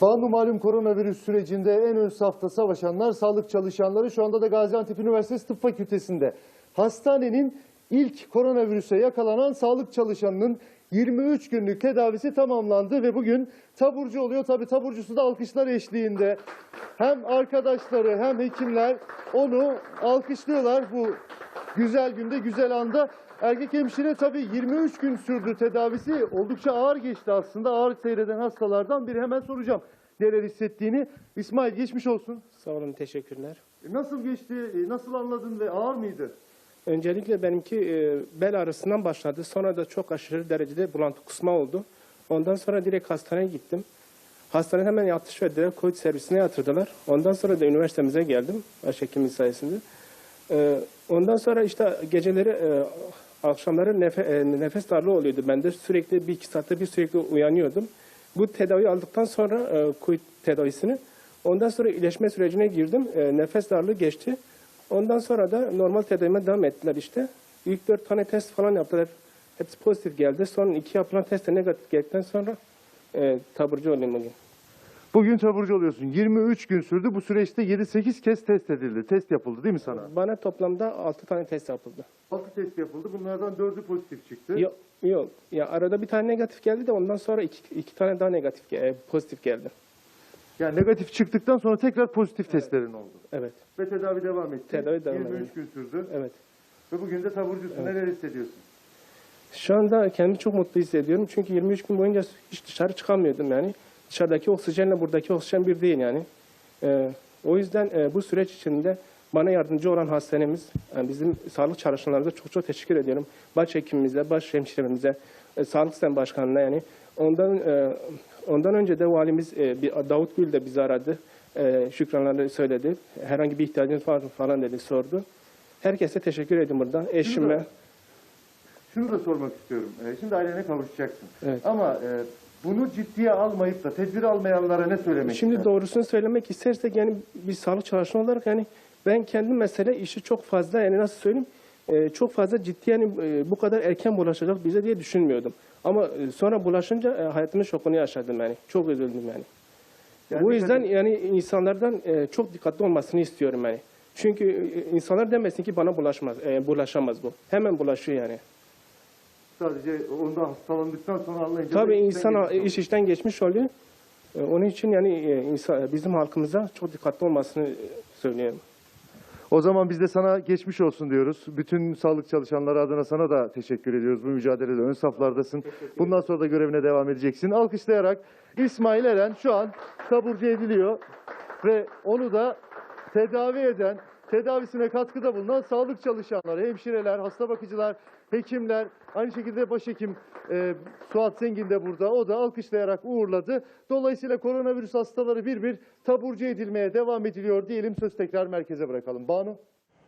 Banu malum koronavirüs sürecinde en ön safta savaşanlar sağlık çalışanları şu anda da Gaziantep Üniversitesi Tıp Fakültesi'nde. Hastanenin ilk koronavirüse yakalanan sağlık çalışanının 23 günlük tedavisi tamamlandı ve bugün taburcu oluyor. Tabi taburcusu da alkışlar eşliğinde. Hem arkadaşları hem hekimler onu alkışlıyorlar bu güzel günde, güzel anda. Erkek hemşire tabii 23 gün sürdü tedavisi. Oldukça ağır geçti aslında. Ağır seyreden hastalardan biri. Hemen soracağım neler hissettiğini. İsmail geçmiş olsun. Sağ olun, teşekkürler. E, Nasıl geçti, e, nasıl anladın ve ağır mıydı? Öncelikle benimki e, bel ağrısından başladı. Sonra da çok aşırı derecede bulantı kusma oldu. Ondan sonra direkt hastaneye gittim. Hastanede hemen yatış verdiler. Covid servisine yatırdılar. Ondan sonra da üniversitemize geldim. Başhekimin sayesinde. E, ondan sonra işte geceleri, e, akşamları nefe, e, nefes darlığı oluyordu. Ben de sürekli bir iki saatte bir sürekli uyanıyordum. Bu tedavi aldıktan sonra e, Covid tedavisini ondan sonra iyileşme sürecine girdim. E, nefes darlığı geçti. Ondan sonra da normal tedavime devam ettiler işte. İlk dört tane test falan yaptılar. Hepsi pozitif geldi. Son iki yapılan test de negatif geldikten sonra e, taburcu olayım bugün. Bugün taburcu oluyorsun. 23 gün sürdü. Bu süreçte 7-8 kez test edildi. Test yapıldı değil mi sana? Bana toplamda altı tane test yapıldı. 6 test yapıldı. Bunlardan 4'ü pozitif çıktı. Yok, yok. Ya arada bir tane negatif geldi de ondan sonra iki, iki tane daha negatif, e, pozitif geldi. Yani negatif çıktıktan sonra tekrar pozitif testlerin oldu. Evet, Ve tedavi devam etti. Tedavi devam 23 ediyor. gün sürdü. evet. Ve bugün de taburcusun. Neler hissediyorsun? Şu anda kendimi çok mutlu hissediyorum. Çünkü 23 gün boyunca hiç dışarı çıkamıyordum yani. Dışarıdaki oksijenle buradaki oksijen bir değil yani. Ee, o yüzden e, bu süreç içinde bana yardımcı olan hastanemiz, yani bizim sağlık çalışanlarımıza çok çok teşekkür ediyorum. Başhekimimize, baş hemşiremize, e, sağlık sistem başkanına yani. Ondan e, ondan önce de valimiz e, bir, Davut Gül de bizi aradı. E, şükranlarını söyledi. Herhangi bir ihtiyacınız var mı falan dedi, sordu. Herkese teşekkür ediyorum burada. Eşime. Şunu da sormak istiyorum. Ee, Şimdi ailene kavuşacaksın. Evet. Ama e, bunu ciddiye almayıp da tedbir almayanlara ne söylemek Şimdi istersin? doğrusunu söylemek istersek yani bir sağlık çalışanı olarak yani ben kendi mesele işi çok fazla yani nasıl söyleyeyim e, çok fazla ciddi yani e, bu kadar erken bulaşacak bize diye düşünmüyordum. Ama e, sonra bulaşınca e, hayatımın şokunu yaşadım yani. Çok üzüldüm yani. Yani Bu yüzden et- yani insanlardan e, çok dikkatli olmasını istiyorum yani. Çünkü e, insanlar demesin ki bana bulaşmaz, e, bulaşamaz bu. Hemen bulaşıyor yani. Sadece onda hastalandıktan sonra anlayınca... Tabii insan iş işten geçmiş oluyor. E, Onun için yani e, insan, bizim halkımıza çok dikkatli olmasını söylüyorum. O zaman biz de sana geçmiş olsun diyoruz. Bütün sağlık çalışanları adına sana da teşekkür ediyoruz. Bu mücadelede ön saflardasın. Bundan sonra da görevine devam edeceksin. Alkışlayarak İsmail Eren şu an taburcu ediliyor. Ve onu da tedavi eden, tedavisine katkıda bulunan sağlık çalışanları, hemşireler, hasta bakıcılar, hekimler, aynı şekilde başhekim e, Suat Zengin de burada. O da alkışlayarak uğurladı. Dolayısıyla koronavirüs hastaları bir bir taburcu edilmeye devam ediliyor diyelim. Söz tekrar merkeze bırakalım. Banu.